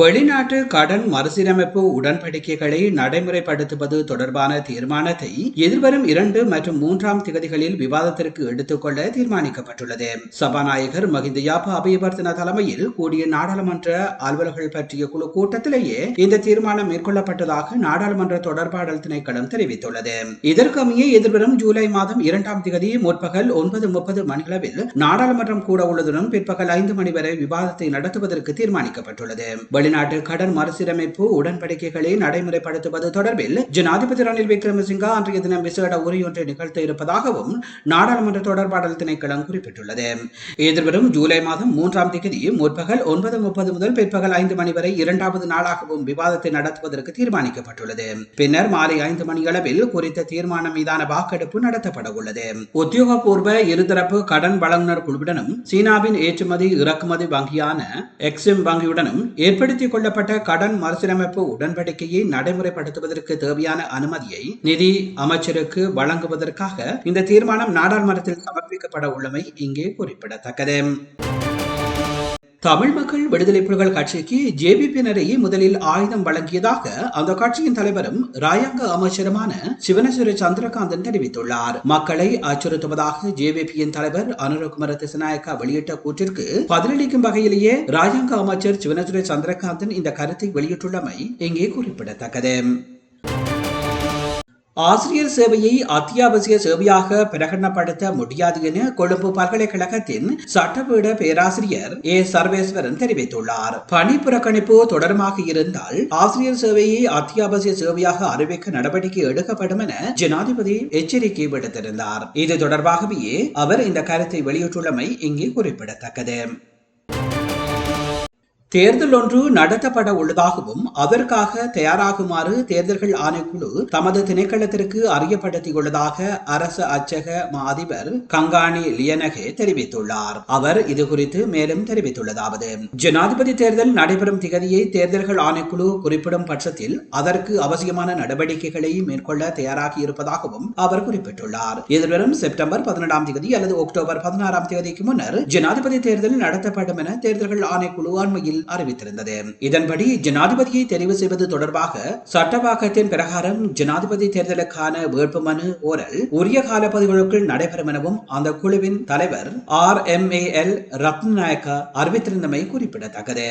வெளிநாட்டு கடன் மறுசீரமைப்பு உடன்படிக்கைகளை நடைமுறைப்படுத்துவது தொடர்பான தீர்மானத்தை எதிர்வரும் இரண்டு மற்றும் மூன்றாம் திகதிகளில் விவாதத்திற்கு எடுத்துக்கொள்ள தீர்மானிக்கப்பட்டுள்ளது. சபாநாயகர் மகிந்த யாப்ப அபயவர்த்தன தலைமையில் கூடிய நாடாளுமன்ற அலுவலர்கள் பற்றிய குழு கூட்டத்திலேயே இந்த தீர்மானம் மேற்கொள்ளப்பட்டதாக நாடாளுமன்ற தொடர்பாடல் திணைக்களம் தெரிவித்துள்ளது. இதற்கமைய எதிர்வரும் ஜூலை மாதம் இரண்டாம் திகதி முற்பகல் ஒன்பது முப்பது மணிகளவில் நாடாளுமன்றம் கூட உள்ளதுடன் பிற்பகல் ஐந்து மணி வரை விவாதத்தை நடத்துவதற்கு தீர்மானிக்கப்பட்டுள்ளது. வெளிநாட்டு கடன் மறுசீரமைப்பு உடன்படிக்கைகளை நடைமுறைப்படுத்துவது தொடர்பில் ஜனாதிபதி ரணில் விக்ரமசிங்கா அன்றைய தினம் விசேட உரையொன்றை நிகழ்த்த இருப்பதாகவும் நாடாளுமன்ற தொடர்பாடல் திணைக்களம் குறிப்பிட்டுள்ளது. எதிர்வரும் ஜூலை மாதம் மூன்றாம் தேதி முற்பகல் ஒன்பது முப்பது முதல் பிற்பகல் ஐந்து மணி வரை இரண்டாவது நாளாகவும் விவாதத்தை நடத்துவதற்கு தீர்மானிக்கப்பட்டுள்ளது. பின்னர் மாலை ஐந்து மணியளவில் குறித்த தீர்மானம் மீதான வாக்கெடுப்பு நடத்தப்பட உள்ளது. உத்தியோகபூர்வ இருதரப்பு கடன் வழங்குனர் குழுவுடனும் சீனாவின் ஏற்றுமதி இறக்குமதி வங்கியான எக்ஸிம் வங்கியுடனும் ஏற்படுத்திக் கொள்ளப்பட்ட கடன் மறுசீரமைப்பு உடன்படிக்கையை நடைமுறைப்படுத்துவதற்கு தேவையான அனுமதியை நிதி அமைச்சருக்கு வழங்குவதற்காக இந்த தீர்மானம் நாடாளுமன்றத்தில் சமர்ப்பிக்கப்பட உள்ளமை இங்கே குறிப்பிடத்தக்கது. தமிழ் மக்கள் விடுதலை புலிகள் கட்சிக்கு ஜேபிபியினரையே முதலில் ஆயுதம் வழங்கியதாக அந்த கட்சியின் தலைவரும் ராயங்க அமைச்சருமான சிவனசுரி சந்திரகாந்தன் தெரிவித்துள்ளார். மக்களை அச்சுறுத்துவதாக ஜேபிபியின் தலைவர் அனுரகுமார திசநாயக்கா வெளியிட்ட கூற்றிற்கு பதிலளிக்கும் வகையிலேயே ராயங்க அமைச்சர் சிவனேஸ்வர சந்திரகாந்தன் இந்த கருத்தை வெளியிட்டுள்ளமை இங்கே குறிப்பிடத்தக்கது. ஆசிரியர் சேவையை அத்தியாவசிய சேவையாக பிரகடனப்படுத்த முடியாது என கொழும்பு பல்கலைக்கழகத்தின் சட்டப்பீட பேராசிரியர் ஏ. சர்வேஸ்வரன் தெரிவித்துள்ளார். பணி புறக்கணிப்பு தொடர்பாக இருந்தால் ஆசிரியர் சேவையை அத்தியாவசிய சேவையாக அறிவிக்க நடவடிக்கை எடுக்கப்படும் என ஜனாதிபதி எச்சரிக்கை விடுத்திருந்தார். இது தொடர்பாகவே அவர் இந்த கருத்தை வெளியிட்டுள்ளமை இங்கே குறிப்பிடத்தக்கது. தேர்தல் ஒன்று நடத்தப்பட உள்ளதாகவும் அதற்காக தயாராகுமாறு தேர்தல்கள் ஆணைக்குழு தமது திணைக்களத்திற்கு அறியப்படுத்தியுள்ளதாக அரசு அச்சக மா அதிபர் கங்காணி லியனகே தெரிவித்துள்ளார். அவர் இது குறித்து மேலும் தெரிவித்துள்ளதாவது ஜனாதிபதி தேர்தல் நடைபெறும் திகதியை தேர்தல்கள் ஆணைக்குழு குறிப்பிடும் பட்சத்தில் அதற்கு அவசியமான நடவடிக்கைகளை மேற்கொள்ள தயாராகி இருப்பதாகவும் அவர் குறிப்பிட்டுள்ளார். எதிர்வரும் செப்டம்பர் பதினெட்டாம் தேதி அல்லது அக்டோபர் பதினாறாம் தேதிக்கு முன்னர் ஜனாதிபதி தேர்தல் நடத்தப்படும் என தேர்தல்கள் ஆணைக்குழு அண்மையில் அறிவித்திருந்தது. இதன்படி ஜனாதிபதியை தெரிவு செய்வது தொடர்பாக சட்டவாக்கத்தின் பிரகாரம் ஜனாதிபதி தேர்தலுக்கான வேட்புமனு ஓரல் உரிய காலப்பதிவுகளுக்குள் நடைபெறும் எனவும் அந்த குழுவின் தலைவர் R M A L Ratnayake அறிவித்திருந்தமை குறிப்பிடத்தக்கது.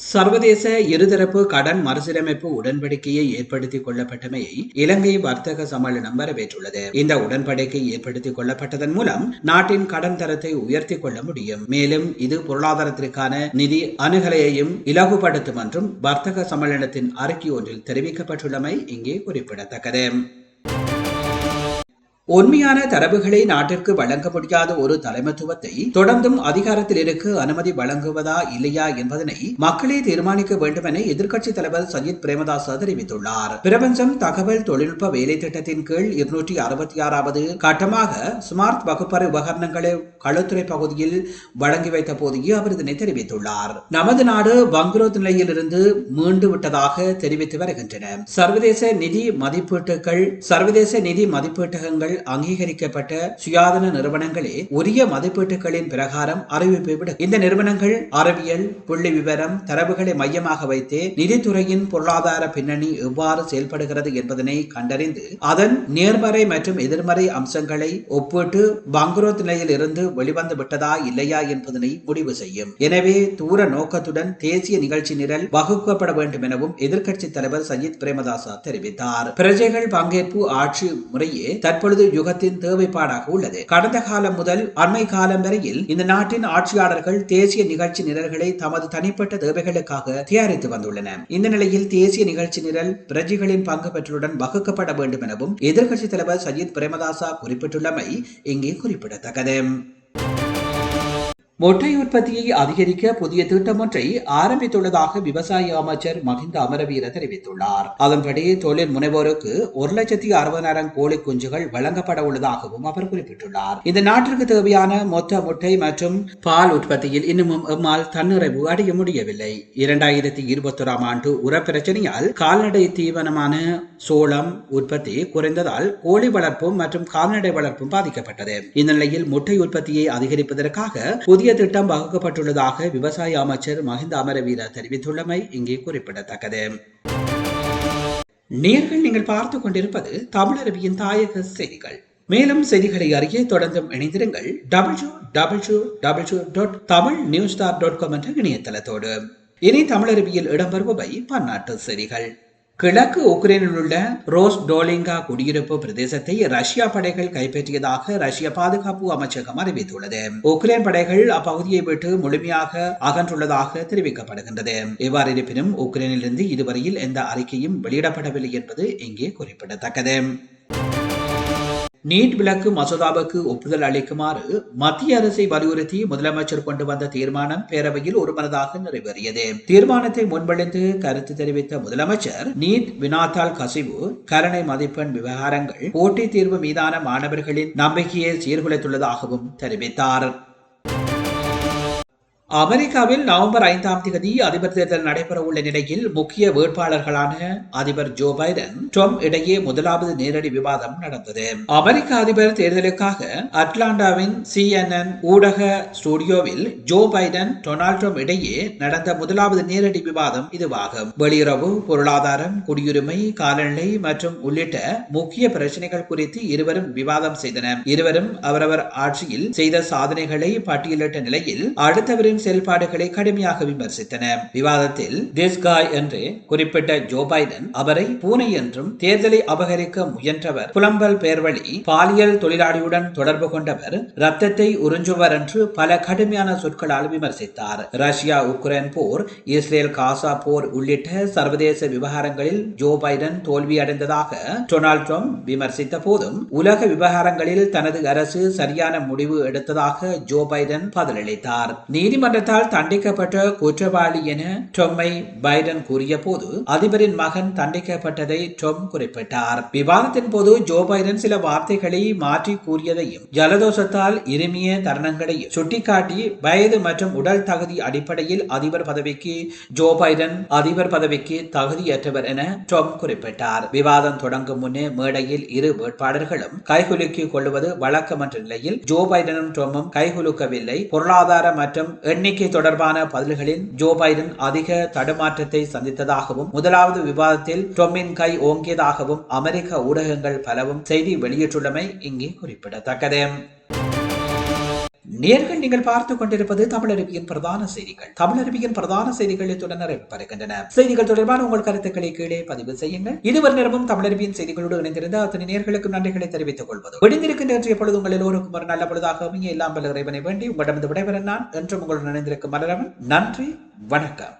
சர்வதேச இருதரப்பு கடன் மறுசீரமைப்பு உடன்படிக்கையை ஏற்படுத்திக் கொள்ளப்பட்டமையை இலங்கை வர்த்தக சம்மேளனம் வரவேற்றுள்ளது. இந்த உடன்படிக்கை ஏற்படுத்திக் கொள்ளப்பட்டதன் மூலம் நாட்டின் கடன் தரத்தை உயர்த்தி கொள்ள முடியும். மேலும் இது பொருளாதாரத்திற்கான நிதி அணுகலையையும் இலகுபடுத்தும் என்றும் வர்த்தக சம்மேளனத்தின் அறிக்கை ஒன்றில் தெரிவிக்கப்பட்டுள்ளமை இங்கே குறிப்பிடத்தக்கது. உண்மையான தரவுகளை நாட்டிற்கு வழங்க முடியாத ஒரு தலைமைத்துவத்தை தொடர்ந்தும் அதிகாரத்தில் இருக்க அனுமதி வழங்குவதா இல்லையா என்பதனை மக்களே தீர்மானிக்க வேண்டும் என எதிர்க்கட்சித் தலைவர் சஜித் பிரேமதாச தெரிவித்துள்ளார். பிரபஞ்சம் தகவல் தொழில்நுட்ப வேலை திட்டத்தின் கீழ் இருநூற்றி அறுபத்தி ஆறாவது கட்டமாக ஸ்மார்ட் வகுப்பறை உபகரணங்களை களுத்துறை பகுதியில் வழங்கி வைத்த போதையே அவர் இதனை தெரிவித்துள்ளார். நமது நாடு வங்குரோத் நிலையிலிருந்து மீண்டு விட்டதாக தெரிவித்து வருகின்றன. சர்வதேச நிதி மதிப்பீட்டுகள் சர்வதேச நிதி மதிப்பீட்டகங்கள் அங்கீகரிக்கப்பட்ட சுயாதீன நிறுவனங்களே உரிய மதிப்பீட்டுகளின் பிரகாரம் அறிவிப்பை விட இந்த நிறுவனங்கள் அறிவியல் புள்ளி விவரம் தரவுகளை மையமாக வைத்து நிதித்துறையின் பொருளாதார பின்னணி எவ்வாறு செயல்படுகிறது என்பதனை கண்டறிந்து அதன் நேர்மறை மற்றும் எதிர்மறை அம்சங்களை ஒப்பிட்டு பங்குரோத் நிலையில் இருந்து வெளிவந்து விட்டதா இல்லையா என்பதனை முடிவு செய்யும். எனவே தூர நோக்கத்துடன் தேசிய நிகழ்ச்சி நிரல் வகுக்கப்பட வேண்டும் எனவும் எதிர்க்கட்சி தலைவர் சஜித் பிரேமதாசா தெரிவித்தார். பிரஜைகள் பங்கேற்பு ஆட்சி முறையே தற்பொழுது யுகத்தின் தேவைப்பாடாக உள்ளது. கடந்த காலம் முதல் அண்மை காலம் வரையில் இந்த நாட்டின் ஆட்சியாளர்கள் தேசிய நிகழ்ச்சி நிரல்களை தமது தனிப்பட்ட தேவைகளுக்காக தயாரித்து வந்துள்ளன. இந்த நிலையில் தேசிய நிகழ்ச்சி நிரல் பிரஜைகளின் பங்கு பெற்றலுடன் வகுக்கப்பட வேண்டும் எனவும் எதிர்க்கட்சித் தலைவர் சஜித் பிரேமதாசா குறிப்பிட்டுள்ளமை இங்கே குறிப்பிடத்தக்கது. மொட்டை உற்பத்தியை அதிகரிக்க புதிய திட்டம் ஒன்றை ஆரம்பித்துள்ளதாக விவசாய அமைச்சர் மஹிந்த அமரவீர தெரிவித்துள்ளார். அதன்படி தொழில் முனைவோருக்கு ஒரு லட்சத்தி அறுபதாயிரம் கோழி குஞ்சுகள் வழங்கப்பட உள்ளதாகவும் அவர் குறிப்பிட்டுள்ளார். இந்த நாட்டிற்கு தேவையான மொத்த முட்டை மற்றும் பால் உற்பத்தியில் இன்னமும் எம்மால் தன்னிறைவு அடைய முடியவில்லை. இரண்டாயிரத்தி இருபத்தொராம் ஆண்டு உர பிரச்சனையால் கால்நடை தீவனமான சோளம் உற்பத்தி குறைந்ததால் கோழி வளர்ப்பும் மற்றும் கால்நடை வளர்ப்பும் பாதிக்கப்பட்டது. இந்த நிலையில் முட்டை உற்பத்தியை அதிகரிப்பதற்காக புதிய திட்டம் வகுக்கப்பட்டுள்ளதாக விவசாய அமைச்சர் மஹிந்த அமரவீர தெரிவித்துள்ளமை இங்கே குறிப்பிடத்தக்கது. நேர்கள் நீங்கள் பார்த்து கொண்டிருப்பது தமிழரவியின் தாயக செய்திகள். மேலும் செய்திகளை அறிய தொடர்ந்தும் இணைந்திருங்கள் W W W dot Tamil news dot com என்ற இணையதளத்தோடு. இனி தமிழரவியில் இடம்பெறுபவை பன்னாட்டு செய்திகள். கிழக்கு உக்ரைனில் உள்ள ரோஸ் டோலிங்கா குடியிருப்பு பிரதேசத்தை ரஷ்யா படைகள் கைப்பற்றியதாக ரஷ்ய பாதுகாப்பு அமைச்சகம் அறிவித்துள்ளது. உக்ரைன் படைகள் அப்பகுதியை விட்டு முழுமையாக அகன்றுள்ளதாக தெரிவிக்கப்படுகின்றது. இவ்வாறு இருப்பினும் உக்ரைனிலிருந்து இதுவரையில் எந்த அறிக்கையும் வெளியிடப்படவில்லை என்பது இங்கே குறிப்பிடத்தக்கது. நீட் விலக்கு மசோதாவுக்கு ஒப்புதல் அளிக்குமாறு மத்திய அரசை வலியுறுத்தி முதலமைச்சர் கொண்டு வந்த தீர்மானம் பேரவையில் ஒருமனதாக நிறைவேறியது. தீர்மானத்தை முன்வழிந்து கருத்து தெரிவித்த முதலமைச்சர் நீட் வினாத்தாள் கசிவு கரணை மதிப்பெண் விவகாரங்கள் போட்டித் தீர்வு மீதான மாணவர்களின் நம்பிக்கையை சீர்குலைத்துள்ளதாகவும் தெரிவித்தார். அமெரிக்காவில் நவம்பர் ஐந்தாம் தேதி அதிபர் தேர்தல் நடைபெற உள்ள நிலையில் முக்கிய வேட்பாளர்களான அதிபர் ஜோ பைடன் ட்ரம்ப் இடையே முதலாவது நேரடி விவாதம் நடந்தது. அமெரிக்க அதிபர் தேர்தலுக்காக அட்லாண்டாவின் சிஎன்என் ஊடக ஸ்டுடியோவில் ஜோ பைடன் டொனால்ட் ட்ரம்ப் இடையே நடந்த முதலாவது நேரடி விவாதம் இதுவாகும். வெளியுறவு பொருளாதாரம் குடியுரிமை காலநிலை மற்றும் உள்ளிட்ட முக்கிய பிரச்சனைகள் குறித்து இருவரும் விவாதம் செய்தனர். இருவரும் அவரவர் ஆட்சியில் செய்த சாதனைகளை பட்டியலிட்ட நிலையில் அடுத்தவரின் செயல்பாடுகளை கடுமையாக விமர்சித்தன. விவாதத்தில் திஸ் காய் என்று குறிப்பிட்ட ஜோ பைடன் அவரை பூனை என்றும் தேர்தலை அபகரிக்க முயன்றவர் புலம்பல் பேர்வழி பாலியல் தொழிலாளியுடன் தொடர்பு கொண்டவர் ரத்தத்தை உறிஞ்சுவர் என்று பல கடுமையான சொற்களால் விமர்சித்தார். ரஷ்யா உக்ரைன் போர் இஸ்ரேல் காசா போர் உள்ளிட்ட சர்வதேச விவகாரங்களில் ஜோ பைடன் தோல்வியடைந்ததாக டொனால்ட் ட்ரம்ப் விமர்சித்த போதும் உலக விவகாரங்களில் தனது அரசு சரியான முடிவு எடுத்ததாக ஜோ பைடன் பதிலளித்தார். நீதிமன்ற நீதிமன்றத்தால் தண்டிக்கப்பட்ட குற்றவாளி என டொம்மை பைடன் கூறிய போது அதிபரின் மகன் தண்டிக்கப்பட்டதை டொம் குறிப்பிட்டார். விவாதத்தின் போது ஜோ பைடன் சில வார்த்தைகளை மாற்றி கூறியதையும் ஜலதோஷத்தால் இருமிய தருணங்களையும் சுட்டிக்காட்டி வயது மற்றும் உடல் தகுதி அடிப்படையில் அதிபர் பதவிக்கு ஜோ பைடன் அதிபர் பதவிக்கு தகுதியற்றவர் என டொம் குறிப்பிட்டார். விவாதம் தொடங்கும் முன்னே மேடையில் இரு வேட்பாளர்களும் கைகுலுக்கிக் கொள்வது வழக்கம் என்ற நிலையில் ஜோ பைடனும் டொம்மும் கைகுலுக்கவில்லை. பொருளாதார மற்றும் எண்ணிக்கை தொடர்பான பதில்களில் ஜோ பைடன் அதிக தடுமாற்றத்தை சந்தித்ததாகவும் முதலாவது விவாதத்தில் டொமின் கை ஓங்கியதாகவும் அமெரிக்க ஊடகங்கள் பலவும் செய்தி வெளியிட்டுள்ளமை இங்கே குறிப்பிடத்தக்கது. நேர்கள் நீங்கள் பார்த்துக் கொண்டிருப்பது தமிழருவியின் பிரதான செய்திகள். தமிழருவியின் பிரதான செய்திகள் இத்துடன் செய்திகள் தொடர்பான உங்கள் கருத்துக்களை கீழே பதிவு செய்யுங்கள். இதுவரை நேரமும் தமிழருவியின் செய்திகளோடு இணைந்திருந்த அத்தனை நேர்களுக்கும் நன்றிகளை தெரிவித்துக் கொள்வது. விடுந்திருக்கின்ற எப்பொழுது உங்கள் எல்லோருக்கும் ஒரு நல்ல பொழுதாக அமைய எல்லாம் பல இறைவனை வேண்டி உங்களிடமிருந்து விடைபெற நான் என்றும் உங்களுடன் இணைந்திருக்கும் மலரவன். நன்றி வணக்கம்.